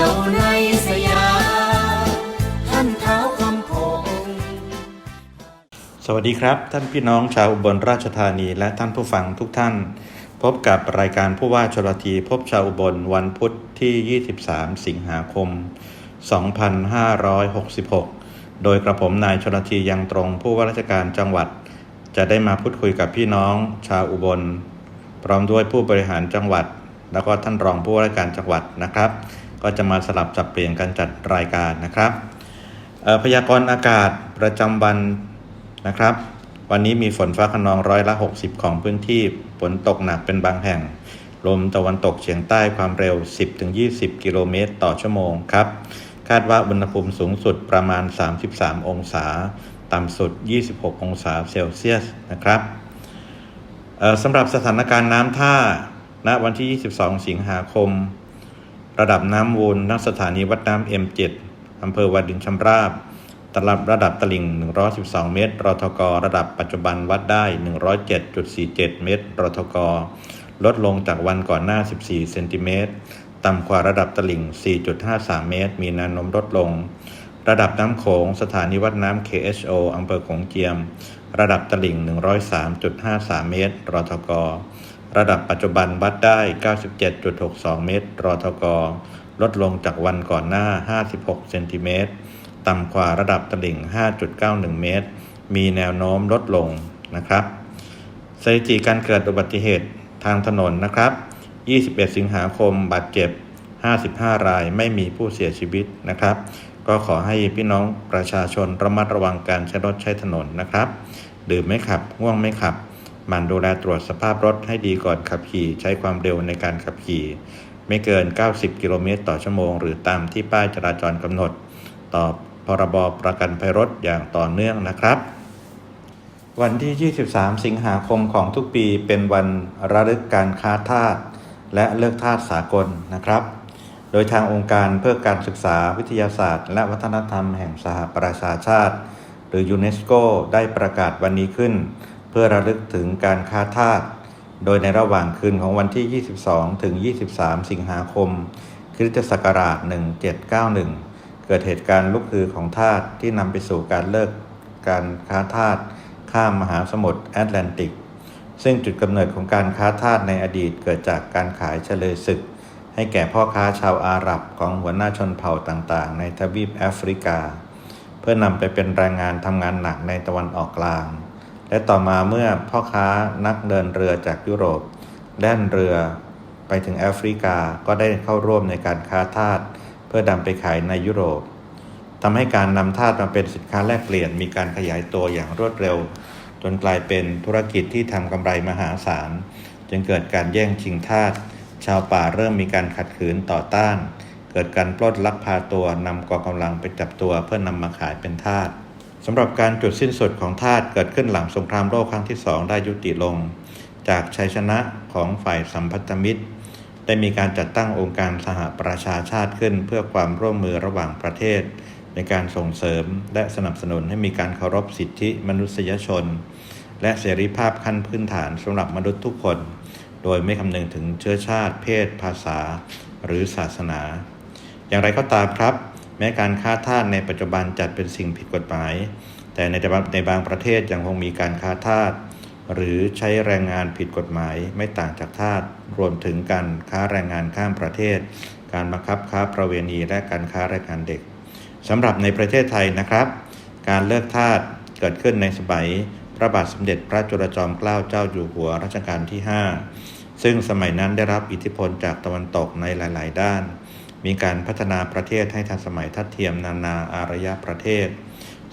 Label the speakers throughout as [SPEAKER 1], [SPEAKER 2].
[SPEAKER 1] ยวในสยามท่านเท้าคำพง
[SPEAKER 2] สวัสดีครับ ท่านพี่น้องชาวอุบลราชธานีและท่านผู้ฟังทุกท่าน พบกับรายการผู้ว่าชลทีพบชาวอุบลวันพุธที่ 23 สิงหาคม 2566 โดยกระผมนายชลทียังตรงผู้ว่าราชการจังหวัด จะได้มาพูดคุยกับพี่น้องชาวอุบล พร้อมด้วยผู้บริหารจังหวัดแล้วก็ท่านรองผู้ว่าราชการจังหวัดนะครับ ก็จะมาสลับสับเปลี่ยนกันจัดรายการนะครับพยากรณ์อากาศประจำวันนะครับ วันนี้มีฝนฟ้าขนองร้อยละ 60 ของพื้นที่ฝนตกหนักเป็นบางแห่ง ลมตะวันตกเฉียงใต้ความเร็ว 10-20 กิโลเมตรต่อชั่วโมงครับ คาดว่าอุณหภูมิสูงสุดประมาณ 33 องศา ต่ำสุด 26 องศาเซลเซียสนะครับเอ่อสำหรับสถานการณ์น้ำท่าณวันที่ 22 สิงหาคม ระดับน้ำวูลณสถานีวัดน้ำ M7 อำเภอวาดินชำราบตลับระดับตลิ่ง 112 เมตร รทก ระดับปัจจุบันวัดได้ 107.47 เมตร รทก ลดลงจากวันก่อนหน้า 14 เซนติเมตร ต่ำกว่าระดับตลิ่ง 4.53 เมตร มีแนวโน้มลดลง ระดับน้ำโขง สถานีวัดน้ำ KHO อำเภอโขงเจียม ระดับตลิ่ง 103.53 เมตร รทก ระดับปัจจุบันวัดได้ 97.62 เมตร รทก ลดลงจากวันก่อนหน้า 56 เซนติเมตร ต่ำกว่าระดับตลิ่ง 5.91 เมตร มีแนวโน้มลดลงนะครับ สถิติการเกิดอุบัติเหตุทางถนนนะครับ 21 สิงหาคม บาดเจ็บ 55 ราย ไม่มีผู้เสียชีวิตนะครับ ก็ขอให้พี่น้องประชาชนระมัดระวังการใช้รถใช้ถนนนะครับ ดื่มไม่ขับ ง่วงไม่ขับ มั่นดูแลตรวจสภาพรถให้ดีก่อนขับขี่ ใช้ความเร็วในการขับขี่ ไม่เกิน 90 กิโลเมตรต่อชั่วโมง หรือตามที่ป้ายจราจรกำหนด ต่อพรบประกันภัยรถอย่างต่อเนื่องนะครับ วันที่ 23 สิงหาคมของทุกปีเป็นวันระลึกการค้าทาสและเลิกทาสสากลนะครับ โดยทางองค์การเพื่อการศึกษาวิทยาศาสตร์ และวัฒนธรรมแห่งสหประชาชาติ หรือยูเนสโกได้ประกาศวันนี้ขึ้น เพื่อระลึกถึงการค้าทาสโดยในระหว่างคืนของวันที่ 22 ถึง 23 สิงหาคม คริสตศักราช 1791 เกิดเหตุการณ์ลุกฮือของทาสที่นำไปสู่การเลิกการค้าทาสข้ามมหาสมุทรแอตแลนติก ซึ่งจุดกำเนิดของการค้าทาสในอดีตเกิดจากการขายเฉลยศึก ให้แก่พ่อค้าชาวอาหรับของหัวหน้าชนเผ่าต่างๆ ในทวีปแอฟริกา เพื่อนำไปเป็นแรงงานทำงานหนักในตะวันออกกลาง และต่อมาเมื่อพ่อค้านักเดินเรือจากยุโรปแล่นเรือไปถึงแอฟริกาก็ได้เข้าร่วมในการค้าทาสเพื่อนำไปขายในยุโรปทำให้การนำทาสมาเป็นสินค้าแลกเปลี่ยนมีการขยายตัวอย่างรวดเร็ว จนกลายเป็นธุรกิจที่ทำกำไรมหาศาล จึงเกิดการแย่งชิงทาสชาวป่าเริ่มมีการขัดขืนต่อต้าน เกิดการปล้นลักพาตัวนำกองกำลังไปจับตัวเพื่อนนำมาขายเป็นทาส สำหรับการจุดสิ้นสุดของทาสเกิดขึ้นหลังสงครามโลกครั้งที่สองได้ยุติลง จากชัยชนะของฝ่ายสัมพันธมิตร ได้มีการจัดตั้งองค์การสหประชาชาติขึ้น เพื่อความร่วมมือระหว่างประเทศ ในการส่งเสริมและสนับสนุนให้มีการเคารพสิทธิมนุษยชน และเสรีภาพขั้นพื้นฐานสำหรับมนุษย์ทุกคน โดยไม่คำนึงถึงเชื้อชาติ เพศ ภาษา หรือศาสนา อย่างไรก็ตามครับ แม้การค้าทาสในปัจจุบันจัดเป็นสิ่งผิดกฎหมาย แต่ในในบางประเทศยังคงมีการค้าทาสหรือใช้แรงงานผิดกฎหมายไม่ต่างจากทาสรวมถึงการค้าแรงงานข้ามประเทศ การบังคับค้าประเวณีและการค้าแรงงานเด็กสำหรับในประเทศไทยนะครับ การเลิกทาสเกิดขึ้นในสมัยพระบาทสมเด็จพระจุลจอมเกล้าเจ้าอยู่หัวรัชกาลที่ 5 ซึ่งสมัยนั้นได้รับอิทธิพลจากตะวันตกในหลาย ๆ ด้าน มีการพัฒนาประเทศให้ทันสมัยทัดเทียมนานาอารยประเทศ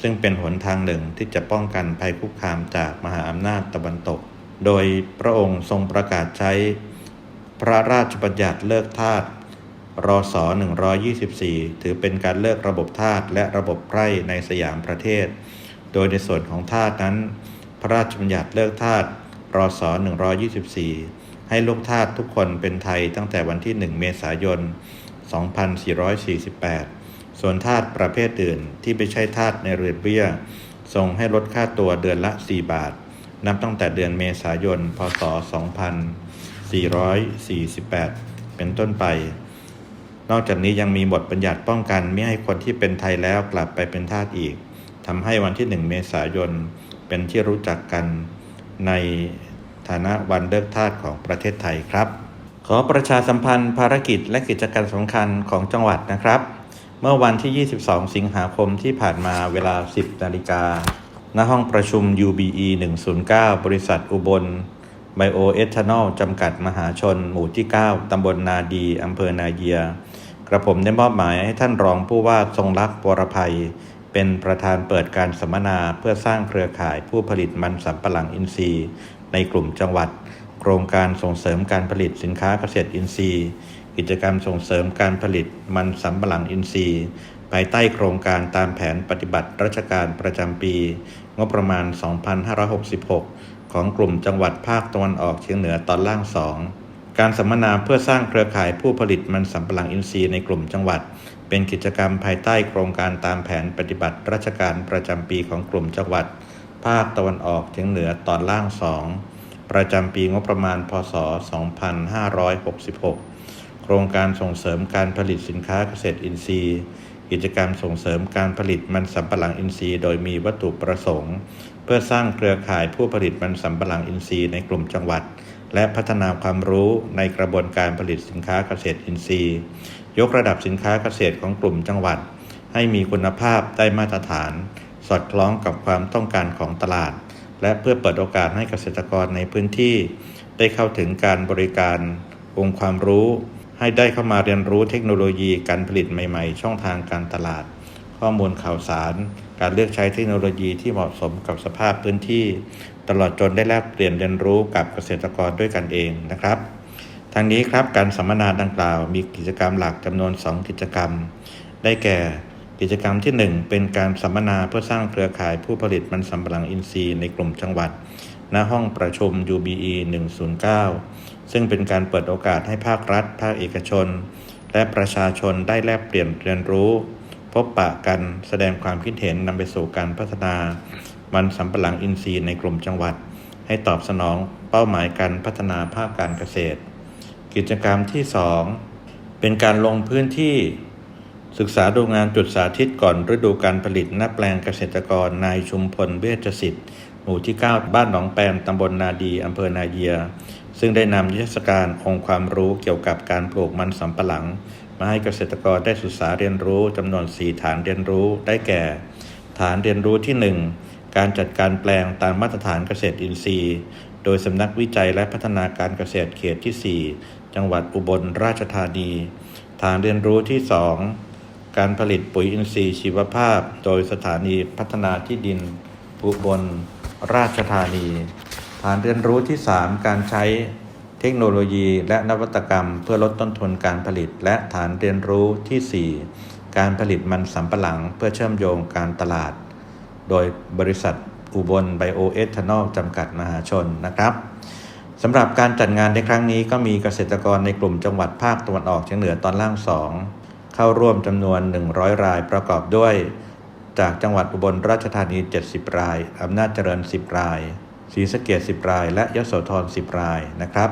[SPEAKER 2] ซึ่งเป็นหนทางหนึ่งที่จะป้องกันภัยคุกคามจากมหาอำนาจตะวันตก โดยพระองค์ทรงประกาศใช้ พระราชบัญญัติเลิกทาสรศ124 ถือเป็นการเลิกระบบทาสและระบบไพร่ในสยามประเทศ โดยในส่วนของทาสนั้น พระราชบัญญัติเลิกทาสรศ124 ให้ลูกทาสทุกคนเป็นไทยตั้งแต่วันที่ 1 เมษายน 2448 ส่วนทาสประเภทอื่นที่ไม่ใช่ทาสในเรือนเบี้ยทรงให้ลดค่าตัวเดือนละ 4 บาท นับตั้งแต่เดือนเมษายน พศ 2448 เป็นต้นไป นอกจากนี้ยังมีบทบัญญัติป้องกันไม่ให้คนที่เป็นไทยแล้วกลับไปเป็นทาสอีกทำให้วันที่ 1 เมษายน เป็นที่รู้จักกันในฐานะวันเลิกทาสของประเทศไทยครับ ขอประชาสัมพันธ์ภารกิจและกิจกรรมสำคัญของจังหวัดนะครับ เมื่อวันที่ 22 สิงหาคมที่ผ่านมาเวลา 10 นาฬิกา ณ ห้องประชุม UBE 109 บริษัทอุบลไบโอเอทานอลจำกัดมหาชน หมู่ที่ 9 ตำบลนาดี อำเภอนาเยีย กระผมได้มอบหมายให้ท่านรองผู้ว่าทรงรักวรภัย เป็นประธานเปิดการสัมมนาเพื่อสร้างเครือข่ายผู้ผลิตมันสำปะหลังอินทรีย์ ในกลุ่มจังหวัด โครงการส่งเสริมการผลิตสินค้าเกษตรอินทรีย์ กิจกรรมส่งเสริมการผลิตมันสำปะหลังอินทรีย์ ภายใต้โครงการตามแผนปฏิบัติราชการประจำปี งบประมาณ 2566 ของกลุ่มจังหวัดภาคตะวันออกเฉียงเหนือตอนล่าง 2 การสัมมนาเพื่อสร้างเครือข่ายผู้ผลิตมันสำปะหลังอินทรีย์ในกลุ่มจังหวัด เป็นกิจกรรมภายใต้โครงการตามแผนปฏิบัติราชการประจำปีของกลุ่มจังหวัด ภาคตะวันออกเฉียงเหนือตอนล่าง 2 ประจำปีงบประมาณ พศ 2566 โครงการส่งเสริมการผลิตสินค้าเกษตรอินทรีย์ กิจกรรมส่งเสริมการผลิตมันสำปะหลังอินทรีย์ โดยมีวัตถุประสงค์ เพื่อสร้างเครือข่ายผู้ผลิตมันสำปะหลังอินทรีย์ในกลุ่มจังหวัด และพัฒนาความรู้ในกระบวนการผลิตสินค้าเกษตรอินทรีย์ ยกระดับสินค้าเกษตรของกลุ่มจังหวัด ให้มีคุณภาพได้มาตรฐาน สอดคล้องกับความต้องการของตลาด และเพื่อเปิดโอกาสให้เกษตรกรในพื้นที่ ได้เข้าถึงการบริการ องค์ความรู้ ให้ได้เข้ามาเรียนรู้เทคโนโลยีการผลิตใหม่ ๆ ช่องทางการตลาด ข้อมูลข่าวสาร การเลือกใช้เทคโนโลยีที่เหมาะสมกับสภาพพื้นที่ ตลอดจนได้แลกเปลี่ยนเรียนรู้กับเกษตรกรด้วยกันเองนะครับทางนี้ครับการสัมมนาดังกล่าวมีกิจกรรมหลักจำนวน 2 กิจกรรม ได้แก่ กิจกรรมที่ 1 เป็นการสัมมนาเพื่อสร้างเครือข่ายผู้ผลิตมันสำปะหลังอินทรีย์ในกลุ่มจังหวัด ณห้องประชุม UBE 109 ซึ่งเป็นการเปิดโอกาสให้ภาครัฐ ภาคเอกชน และประชาชนได้แลกเปลี่ยนเรียนรู้ พบปะกันแสดงความคิดเห็นนำไปสู่การพัฒนา มันสำปะหลังอินทรีย์ในกลุ่มจังหวัด ให้ตอบสนองเป้าหมายการพัฒนาภาคการเกษตร กิจกรรมที่ 2 เป็นการลงพื้นที่ ศึกษาดูงานจุดสาธิตก่อนฤดูการผลิตหน้าแปลงเกษตรกรนายชุมพลเวชสิทธิ์ หมู่ที่ 9 บ้านหนองแปนตำบลนาดีอำเภอนาเยีย ซึ่งได้นำนิทรรศการองค์ความรู้เกี่ยวกับการปลูกมันสำปะหลัง มาให้เกษตรกรได้ศึกษาเรียนรู้จำนวน 4 ฐานเรียนรู้ได้แก่ ฐานเรียนรู้ที่ 1 การจัดการแปลงตามมาตรฐานเกษตรอินทรีย์ โดยสำนักวิจัยและพัฒนาการเกษตรเขตที่ 4 จังหวัดอุบลราชธานี ฐานเรียนรู้ที่ 2 การผลิตปุ๋ยอินทรีย์ชีวภาพ โดยสถานีพัฒนาที่ดินอุบลราชธานี ฐานเรียนรู้ที่ 3 การใช้เทคโนโลยีและนวัตกรรม เพื่อลดต้นทุนการผลิต และฐานเรียนรู้ทีสี่ 4 การผลิตมันสำปะหลังเพื่อเชื่อมโยงการตลาด โดยบริษัทอุบลไบโอเอทานอลจำกัดมหาชนนะครับสำหรับการจัดงานในครั้งนี้ก็มีเกษตรกรในกลุ่มจังหวัดภาคตะวันออกเฉียงเหนือตอนล่าง2 เข้าร่วมจำนวน 100 รายประกอบด้วย จากจังหวัดอุบลราชธานี 70 ราย อำนาจเจริญ 10 รายศรีสะเกษ10 ราย และยโสธร 10 รายนะครับ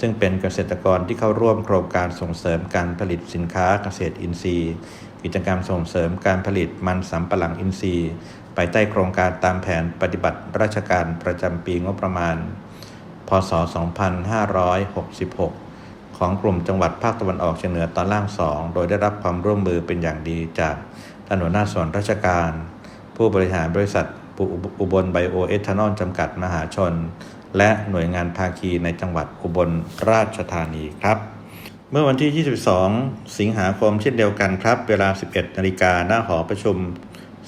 [SPEAKER 2] ซึ่งเป็นเกษตรกรที่เข้าร่วมโครงการส่งเสริมการผลิตสินค้าเกษตรอินทรีย์ กิจกรรมส่งเสริมการผลิตมันสำปะหลังอินทรีย์ภายใต้โครงการตามแผนปฏิบัติราชการประจำปีงบประมาณ พศ 2566 ของกลุ่มจังหวัดภาคตะวันออกเฉียงเหนือตอนล่าง2โดยได้รับความร่วมมือเป็นอย่างดีจากท่านหัวหน้าส่วนราชการ ผู้บริหารบริษัทอุบลไบโอเอทานอลจำกัดมหาชน และหน่วยงานภาคีในจังหวัดอุบลราชธานีครับ เมื่อวันที่ 22 สิงหาคมเช่นเดียวกันครับ เวลา 11 นาฬิกาหน้าหอประชุม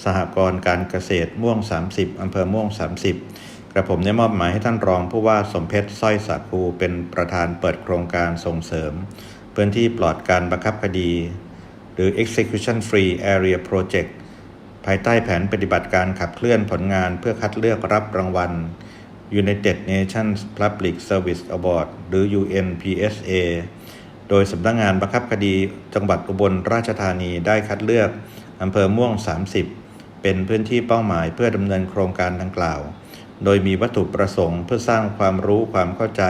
[SPEAKER 2] สหกรณ์การเกษตรม่วง 30 อำเภอม่วง 30 กระผมได้มอบหมายให้ท่านรองผู้ว่าสมเพชรสร้อยสาคูเป็นประธานเปิดโครงการส่งเสริม พื้นที่ปลอดการบังคับคดี หรือ execution free area project ภายใต้แผนปฏิบัติการขับเคลื่อนผลงานเพื่อคัดเลือกรับรางวัล United Nations Public Service Award หรือ UNPSA โดยสำนักงงานบังคับคดีจังหวัดอุบลราชธานีได้คัดเลือกอำเภอม่วง 30 เป็นพื้นที่เป้าหมายเพื่อดำเนินโครงการดังกล่าว โดยมีวัตถุประสงค์เพื่อสร้างความรู้ความเข้าใจ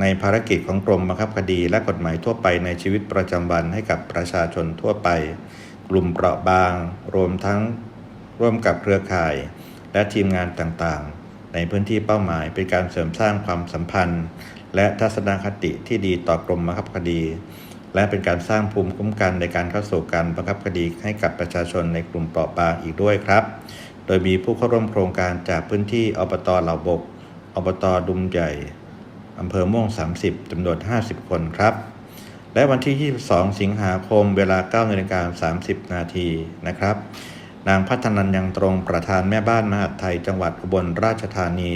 [SPEAKER 2] ในภารกิจของกรมบังคับคดีและกฎหมายทั่วไปในชีวิตประจำวันให้กับประชาชนทั่วไป กลุ่มเปราะบาง รวมทั้งร่วมกับเครือข่าย และทีมงานต่างๆ ในพื้นที่เป้าหมายเป็นการเสริมสร้างความสัมพันธ์ และทัศนคติที่ดีต่อกรมบังคับคดี และเป็นการสร้างภูมิคุ้มกันในการเข้าสู่การบังคับคดีให้กับประชาชนในกลุ่มเปราะบางอีกด้วยครับ โดยมีผู้เข้าร่วมโครงการจากพื้นที่อบตเหล่าบก อบตดุมใหญ่ อำเภอม่วง 30จำนวน 50 คนครับ และวันที่ 22 สิงหาคมเวลา9นาฬิกา30 นาทีนะครับ นางพัฒนันยังตรงประธานแม่บ้านมหาดไทยจังหวัดอุบลราชธานี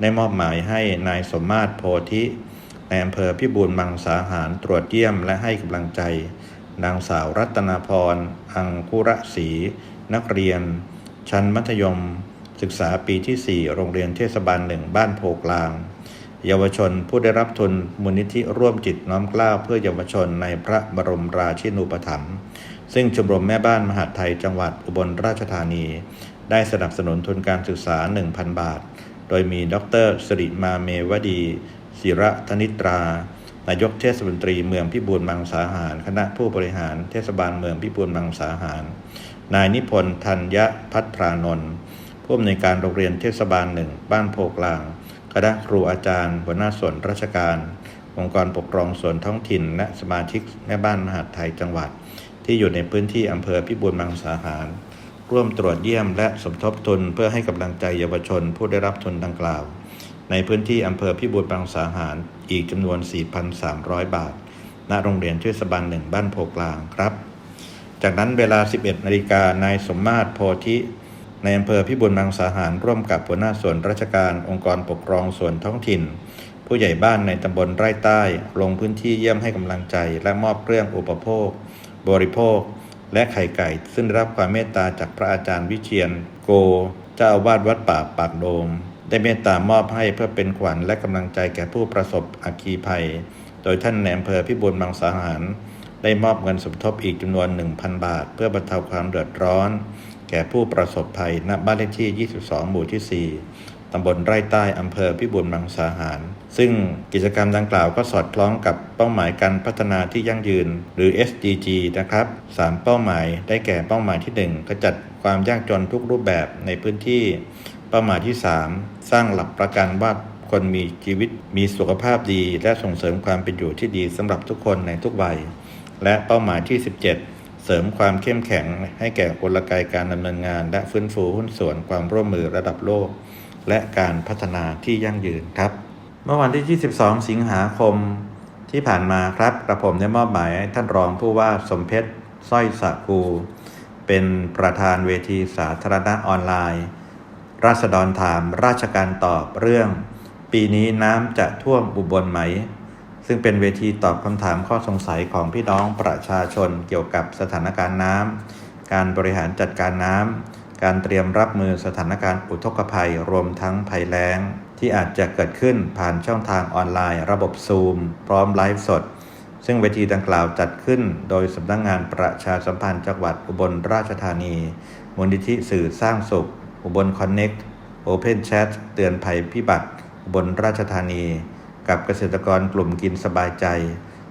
[SPEAKER 2] ได้มอบหมายให้นายสมมาตรโพธิในอำเภอพิบูลมังสาหารตรวจเยี่ยมและให้กำลังใจ นางสาวรัตนาพร อังคุระศรีนักเรียน ชั้นมัธยม ศึกษาปีที่ 4 โรงเรียนเทศบาลหนึ่งบ้านโพกลาง เยาวชนผู้ได้รับทุนมูลนิธิร่วมจิตน้อมกล้าเพื่อเยาวชนในพระบรมราชินูปถัมภ์ซึ่งชมรมแม่บ้านมหาไทยจังหวัดอุบลราชธานี ได้สนับสนุนทุนการศึกษา 1,000 บาท โดยมีดรสิริมาเมวดีศิระธนิตรานายกเทศมนตรีเมืองพิบูลมังสาหาร คณะผู้บริหารเทศบาลเมืองพิบูลมังสาหาร นายนิพนธ์ธัญพัทรานนท์ผู้อำนวยการโรงเรียนเทศบาลหนึ่งบ้านโพกลาง คณะครูอาจารย์ หัวหน้าส่วนราชการ องค์กรปกครองส่วนท้องถิ่น และสมาชิกแม่บ้านมหาดไทยจังหวัด ที่อยู่ในพื้นที่อำเภอพิบูลมังสาหาร ร่วมตรวจเยี่ยมและสมทบทุนเพื่อให้กำลังใจเยาวชนผู้ได้รับทุนดังกล่าว ในพื้นที่อำเภอพิบูลมังสาหารอีกจำนวน 4,300 บาท ณ โรงเรียนเทศบาลหนึ่งบ้านโพกลางครับ จากนั้นเวลา 11นาฬิกานายสมมาตรโพธิในอำเภอพิบูลมังสาหารร่วมกับหัวหน้าส่วนราชการองค์กรปกครองส่วนท้องถิ่น ผู้ใหญ่บ้านในตำบลไร่ใต้ ลงพื้นที่เยี่ยมให้กำลังใจ และมอบเครื่องอุปโภค บริโภค และไข่ไก่ ซึ่งได้รับความเมตตาจากพระอาจารย์วิเชียนโก เจ้าอาวาสวัดป่าปากโดม ได้เมตตามอบให้เพื่อเป็นขวัญและกำลังใจแก่ผู้ประสบอัคคีภัย โดยท่านในอำเภอพิบูลมังสาหาร ได้มอบเงินสมทบอีกจำนวน 1,000 บาท เพื่อบรรเทาความเดือดร้อน แก่ผู้ประสบภัยณบ้านเลขที่ 22 หมู่ที่ 4 ตำบลไร่ใต้อำเภอพิบูลมังสาหาร ซึ่งกิจกรรมดังกล่าวก็สอดคล้องกับเป้าหมายการพัฒนาที่ยั่งยืน หรือ SDG นะครับ 3 เป้าหมายได้แก่เป้าหมายที่ 1 ขจัดความยากจนทุกรูปแบบในพื้นที่ เป้าหมายที่ 3 สร้างหลักประกันว่าคนมีชีวิตมีสุขภาพดี และส่งเสริมความเป็นอยู่ที่ดีสำหรับทุกคนในทุกวัย และเป้าหมายที่ 17 เสริมความเข้มแข็งให้แก่กลไกการดำเนินงาน และฟื้นฟูหุ้นส่วนความร่วมมือระดับโลก และการพัฒนาที่ยั่งยืนครับ เมื่อวันที่ 22 สิงหาคมที่ผ่านมาครับกระผมได้มอบหมายท่านรองผู้ว่าสมเพชรสร้อยสะคูเป็นประธานเวทีสาธารณะออนไลน์ ราษฎรถามราชการตอบเรื่อง ปีนี้น้ำจะท่วมอุบลไหม ซึ่งเป็นเวทีตอบคำถามข้อสงสัยของพี่น้องประชาชนเกี่ยวกับสถานการณ์น้ำการบริหารจัดการน้ำการเตรียมรับมือสถานการณ์อุทกภัยรวมทั้งภัยแล้ง ที่อาจจะเกิดขึ้นผ่านช่องทางออนไลน์ ระบบซูม พร้อมไลฟ์สด ซึ่งเวทีดังกล่าวจัดขึ้น โดยสำนักงงานประชาสัมพันธ์จังหวัดอุบลราชธานี มูลนิธิสื่อสร้างสุข อุบลคอนเน็กต์โอเพนแชทเตือนภัยพิบัติอุบลราชธานี กับเกษตรกรกลุ่มกินสบายใจ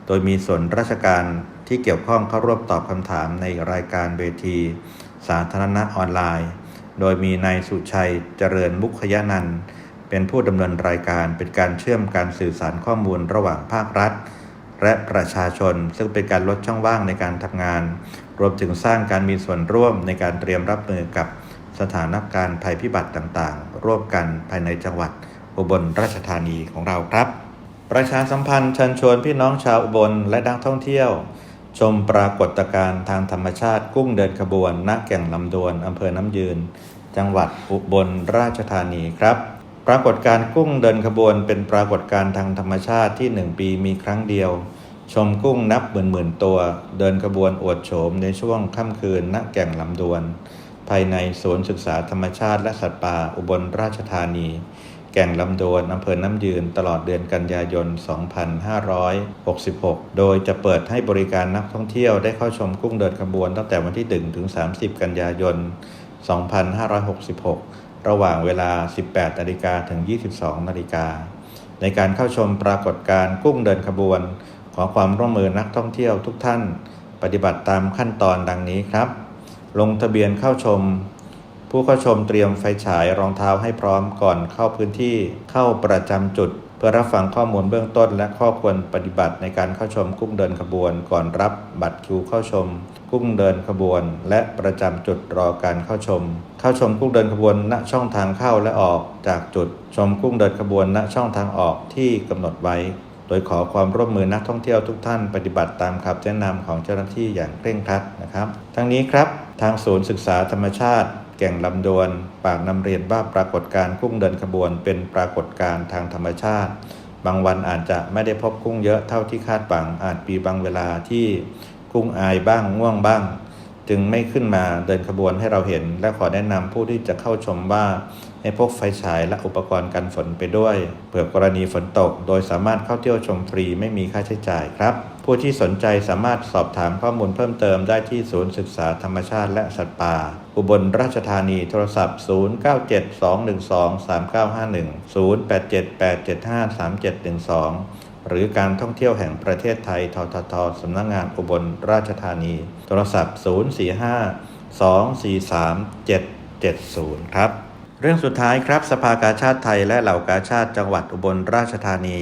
[SPEAKER 2] โดยมีส่วนราชการที่เกี่ยวข้องเข้าร่วมตอบคำถามในรายการเวที สาธารณะออนไลน์ โดยมีนายสุชัยเจริญมุขยานันท์เป็นผู้ดำเนินรายการเป็นการเชื่อมการสื่อสารข้อมูลระหว่างภาครัฐ และประชาชน ซึ่งเป็นการลดช่องว่างในการทำงาน รวมถึงสร้างการมีส่วนร่วมในการเตรียมรับมือกับสถานการณ์ภัยพิบัติต่างๆ ร่วมกันภายในจังหวัดอุบลราชธานีของเราครับ ประชาสัมพันธ์เชิญชวนพี่น้องชาวอุบลและนักท่องเที่ยว ชมปรากฏการณ์ทางธรรมชาติกุ้งเดินขบวน ณ แก่งลำดวนอำเภอน้ำยืน จังหวัดอุบลราชธานีครับ ปรากฏการณ์กุ้งเดินขบวน เป็นปรากฏการณ์ทางธรรมชาติที่หนึ่งปีมีครั้งเดียว ชมกุ้งนับหมื่นหมื่นตัว เดินขบวนอวดโฉมในช่วงค่ำคืน ณ แก่งลำดวน ภายในสวนศึกษาธรรมชาติและสัตว์ป่าอุบลราชธานี แก่งลำดวนอำเภอน้ำยืนตลอดเดือนกันยายน 2566 โดยจะเปิดให้บริการนักท่องเที่ยวได้เข้าชมกุ้งเดินขบวนตั้งแต่วันที่ 1 ถึง 30 กันยายน 2566 ระหว่างเวลา 18นาฬิกาถึง 22นาฬิกาในการเข้าชมปรากฏการณ์กุ้งเดินขบวน ขอความร่วมมือนักท่องเที่ยวทุกท่าน ปฏิบัติตามขั้นตอนดังนี้ครับ ลงทะเบียนเข้าชม ผู้เข้าชมเตรียมไฟฉายรองเท้าให้พร้อมก่อนเข้าพื้นที่เข้าประจำจุด เพื่อรับฟังข้อมูลเบื้องต้น และข้อควรปฏิบัติในการเข้าชมกุ้งเดินขบวน ก่อนรับบัตรคิวเข้าชม กุ้งเดินขบวน และประจำจุดรอการเข้าชม เข้าชมกุ้งเดินขบวนณช่องทางเข้าและออกจากจุด ชมกุ้งเดินขบวนณช่องทางออกที่กำหนดไว้ โดยขอความร่วมมือนักท่องเที่ยวทุกท่านปฏิบัติตามคำแนะนำของเจ้าหน้าที่อย่างเคร่งครัดนะครับ ทั้งนี้ครับทางศูนย์ศึกษาธรรมชาติ แก่งลำดวน ปากนำเรียนว่าปรากฏการกุ้งเดินขบวนเป็นปรากฏการณ์ทางธรรมชาติ บางวันอาจจะไม่ได้พบกุ้งเยอะเท่าที่คาดหวังอาจมีบางเวลาที่กุ้งอายบ้างง่วงบ้าง จึงไม่ขึ้นมาเดินขบวนให้เราเห็น และขอแนะนำผู้ที่จะเข้าชมว่า ให้พกไฟฉายและอุปกรณ์กันฝนไปด้วยเผื่อกรณีฝนตก โดยสามารถเข้าเที่ยวชมฟรีไม่มีค่าใช้จ่ายครับ ผู้ที่สนใจสามารถสอบถามข้อมูลเพิ่มเติมได้ที่ศูนย์ศึกษาธรรมชาติและสัตว์ป่า อุบลราชธานีโทรศัพท์ 0972123951 0878753712หรือการท่องเที่ยวแห่งประเทศไทย ททท สำนักงงานอุบลราชธานี โทรศัพท์ 045-243-770 ครับ เรื่องสุดท้ายครับสภากาชาติไทยและเหล่ากาชาติจังหวัดอุบลราชธานี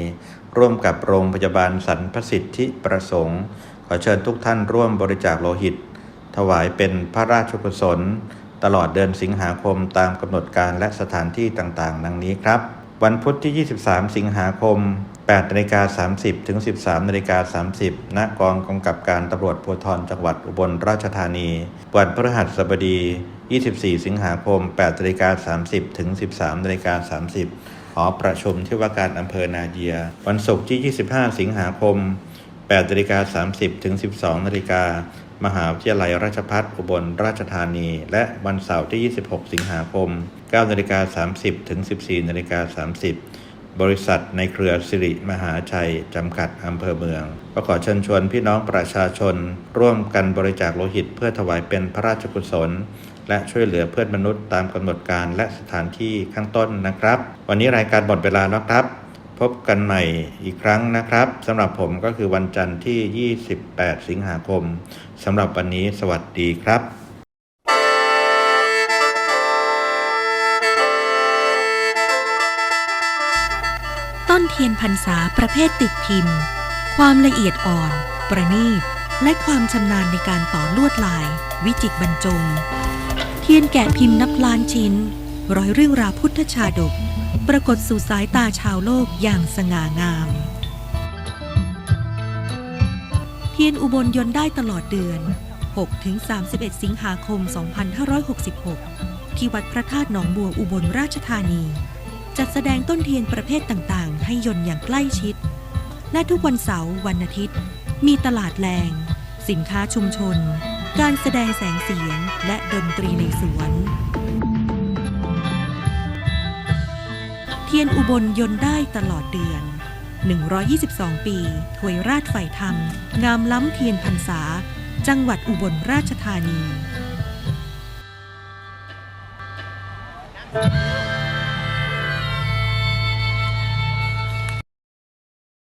[SPEAKER 2] ร่วมกับโรงพยาบาลสรรพสิทธิประสงค์ ขอเชิญทุกท่านร่วมบริจาคโลหิต ถวายเป็นพระราชกุศล ตลอดเดือนสิงหาคมตามกำหนดการและสถานที่ต่างๆ ดังนี้ครับ วันพุธที่ 23 สิงหาคม8นาฬิกา30 ถึง 13นาฬิกา30 ณ กองกำกับการตำรวจภูธรจังหวัดอุบลราชธานี วันพฤหัสบดี 24 สิงหาคม8นาฬิกา30 ถึง 13นาฬิกา30 หอประชุมที่ว่าการอำเภอนาเยีย วันศุกร์ที่ 25 สิงหาคม8นาฬิกา30 ถึง 12นาฬิกามหาวิทยาลัยราชภัฏอุบลราชธานี และวันเสาร์ที่ 26 สิงหาคม 9นาฬิกา30 ถึง 14นาฬิกา30 บริษัทในเครือสิริมหาชัย จำกัดอำเภอเมือง ก็ขอเชิญชวนพี่น้องประชาชน ร่วมกันบริจาคโลหิตเพื่อถวายเป็นพระราชกุศล และช่วยเหลือเพื่อนมนุษย์ตามกำหนดการและสถานที่ข้างต้นนะครับ วันนี้รายการหมดเวลาแล้วครับ พบกันใหม่อีกครั้งนะครับสำหรับผมก็คือวันจันทร์ที่ 28 สิงหาคมสำหรับวันนี้สวัสดีครับ
[SPEAKER 3] ทียนพรรษาประเภทติดพิมพ์ ความละเอียดอ่อน ประณีต และความชำนาญในการต่อลวดลาย วิจิตรบรรจง เทียนแกะพิมพ์นับล้านชิ้น ร้อยเรื่องราวพุทธชาดก ปรากฏสู่สายตาชาวโลกอย่างสง่างาม เทียนอุบลยนต์ได้ตลอดเดือน 6-31 สิงหาคม 2566 ที่วัดพระธาตุหนองบัวอุบลราชธานี จัดแสดงต้นเทียนประเภทต่างๆ ให้ยนต์อย่างใกล้ชิด และทุกวันเสาร์วันอาทิตย์ มีตลาดแรง สินค้าชุมชน การแสดงแสงเสียงและดนตรีในสวน เทียนอุบลยนต์ได้ตลอดเดือน 122 ปีถวยราชไฝ่ธรรม งามล้ำเทียนพรรษา จังหวัดอุบลราชธานี
[SPEAKER 1] เ